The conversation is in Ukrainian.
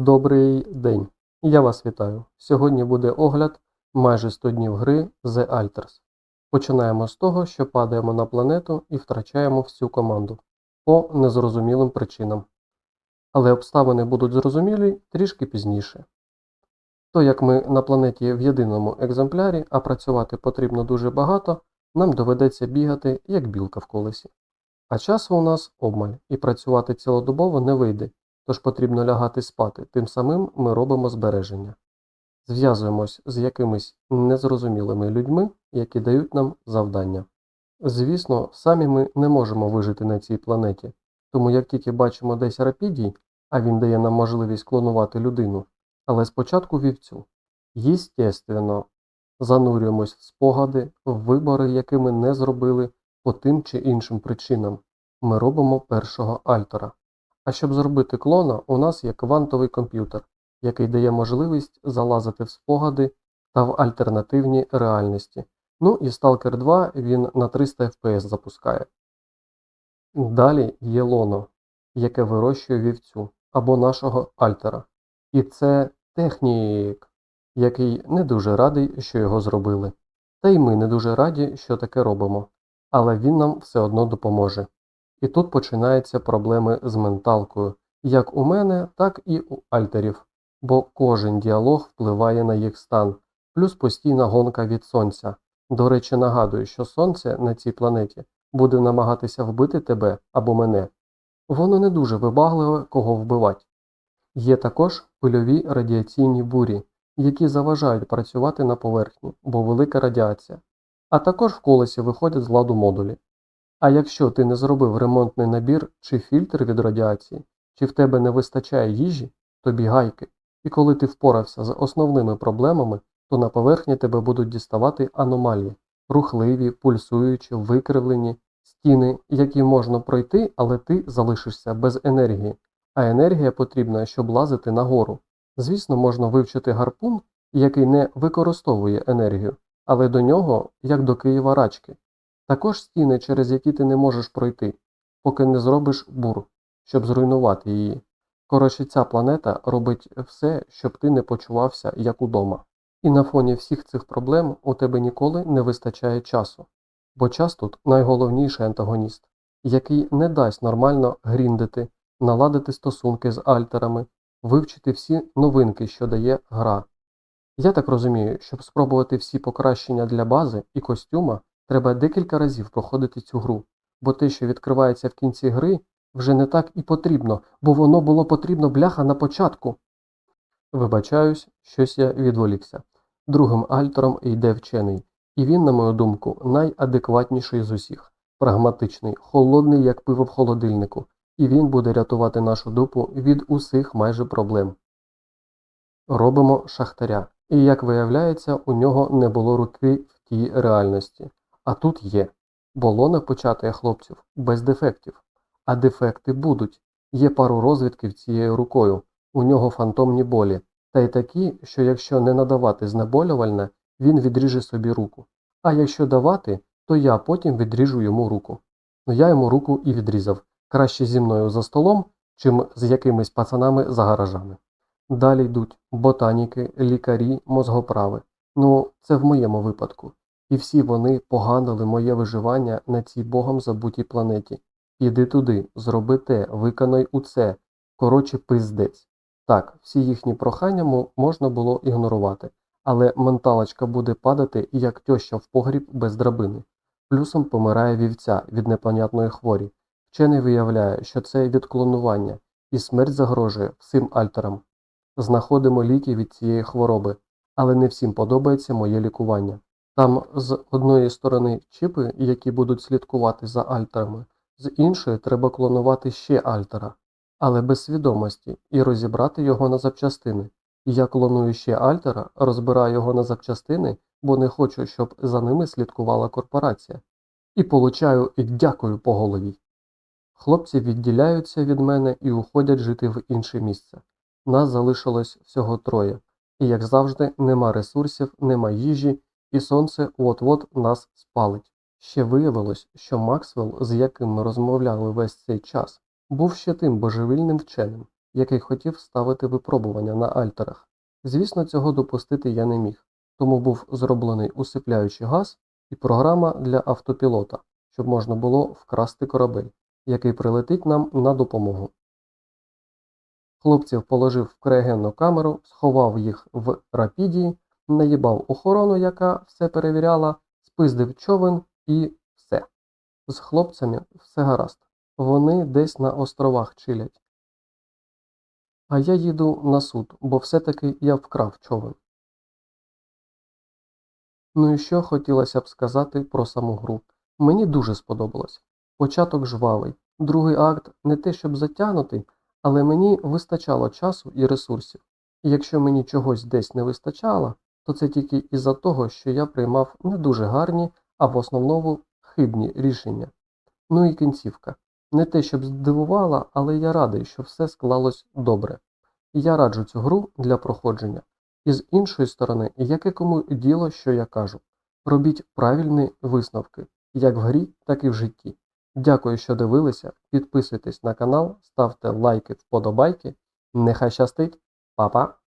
Добрий день. Я вас вітаю. Сьогодні буде огляд майже 100 днів гри The Alters. Починаємо з того, що падаємо на планету і втрачаємо всю команду по незрозумілим причинам. Але обставини будуть зрозумілі трішки пізніше. То як ми на планеті в єдиному екземплярі, а працювати потрібно дуже багато, нам доведеться бігати як білка в колесі. А часу у нас обмаль, і працювати цілодобово не вийде, тож потрібно лягати спати, тим самим ми робимо збереження. Зв'язуємось з якимись незрозумілими людьми, які дають нам завдання. Звісно, самі ми не можемо вижити на цій планеті, тому як тільки бачимо десь рапідій, а він дає нам можливість клонувати людину, але спочатку вівцю. Єстественно, занурюємось в спогади, в вибори, які ми не зробили по тим чи іншим причинам. Ми робимо першого альтера. А щоб зробити клона, у нас є квантовий комп'ютер, який дає можливість залазити в спогади та в альтернативні реальності. Ну і Stalker 2 він на 300 FPS запускає. Далі є лоно, яке вирощує вівцю або нашого альтера. І це технік, який не дуже радий, що його зробили. Та й ми не дуже раді, що таке робимо. Але він нам все одно допоможе. І тут починаються проблеми з менталкою, як у мене, так і у альтерів, бо кожен діалог впливає на їх стан, плюс постійна гонка від сонця. До речі, нагадую, що сонце на цій планеті буде намагатися вбити тебе або мене. Воно не дуже вибагливе, кого вбивати. Є також пильові радіаційні бурі, які заважають працювати на поверхні, бо велика радіація. А також в колесі виходять з ладу модулі. А якщо ти не зробив ремонтний набір чи фільтр від радіації, чи в тебе не вистачає їжі, тобі гайки, і коли ти впорався з основними проблемами, то на поверхні тебе будуть діставати аномалії, рухливі, пульсуючі, викривлені, стіни, які можна пройти, але ти залишишся без енергії, а енергія потрібна, щоб лазити нагору. Звісно, можна вивчити гарпун, який не використовує енергію, але до нього, як до Києва рачки. Також стіни, через які ти не можеш пройти, поки не зробиш бур, щоб зруйнувати її. Коротше, ця планета робить все, щоб ти не почувався як удома. І на фоні всіх цих проблем у тебе ніколи не вистачає часу, бо час тут найголовніший антагоніст, який не дасть нормально гріндити, наладити стосунки з альтерами, вивчити всі новинки, що дає гра. Я так розумію, щоб спробувати всі покращення для бази і костюма, треба декілька разів проходити цю гру, бо те, що відкривається в кінці гри, вже не так і потрібно, бо воно було потрібно бляха на початку. Вибачаюсь, щось я відволікся. Другим альтером йде вчений, і він, на мою думку, найадекватніший з усіх, прагматичний, холодний, як пиво в холодильнику, і він буде рятувати нашу дупу від усіх майже проблем. Робимо шахтаря, і як виявляється, у нього не було руки в тій реальності. А тут є. Болона початає хлопців без дефектів. А дефекти будуть. Є пару розвідків цією рукою, у нього фантомні болі, та й такі, що якщо не надавати знеболювальне, він відріже собі руку. А якщо давати, то я потім відріжу йому руку. Ну я йому руку і відрізав. Краще зі мною за столом, чим з якимись пацанами за гаражами. Далі йдуть ботаніки, лікарі, мозгоправи. Ну, це в моєму випадку. І всі вони поганили моє виживання на цій богом забутій планеті. Іди туди, зроби те, виконай у це. Коротше, пиздець. Так, всі їхні прохання можна було ігнорувати, але менталочка буде падати, як тьоща в погріб без драбини. Плюсом помирає вівця від непонятної хворі. Вчений виявляє, що це від клонування, і смерть загрожує всім альтерам. Знаходимо ліки від цієї хвороби, але не всім подобається моє лікування. Там з одної сторони чіпи, які будуть слідкувати за альтерами, з іншої треба клонувати ще альтера, але без свідомості, і розібрати його на запчастини. Я клоную ще альтера, розбираю його на запчастини, бо не хочу, щоб за ними слідкувала корпорація. І получаю дякую по голові. Хлопці відділяються від мене і уходять жити в інше місце. Нас залишилось всього троє, і, як завжди, нема ресурсів, нема їжі, і сонце от-от нас спалить. Ще виявилось, що Максвелл, з яким ми розмовляли весь цей час, був ще тим божевільним вченим, який хотів ставити випробування на альтерах. Звісно, цього допустити я не міг, тому був зроблений усипляючий газ і програма для автопілота, щоб можна було вкрасти корабель, який прилетить нам на допомогу. Хлопців положив в криогенну камеру, сховав їх в рапідії, наїбав охорону, яка все перевіряла, спиздив човен і все. З хлопцями все гаразд. Вони десь на островах чилять. А я їду на суд, бо все-таки я вкрав човен. Ну і що хотілося б сказати про саму гру. Мені дуже сподобалось. Початок жвавий, другий акт не те щоб затягнутий, але мені вистачало часу і ресурсів. І якщо мені чогось десь не вистачало, то це тільки із-за того, що я приймав не дуже гарні, а в основному хибні рішення. Ну і кінцівка. Не те, щоб здивувала, але я радий, що все склалось добре. Я раджу цю гру для проходження. І з іншої сторони, яке кому діло, що я кажу. Робіть правильні висновки, як в грі, так і в житті. Дякую, що дивилися. Підписуйтесь на канал, ставте лайки, вподобайки. Нехай щастить, Па-па!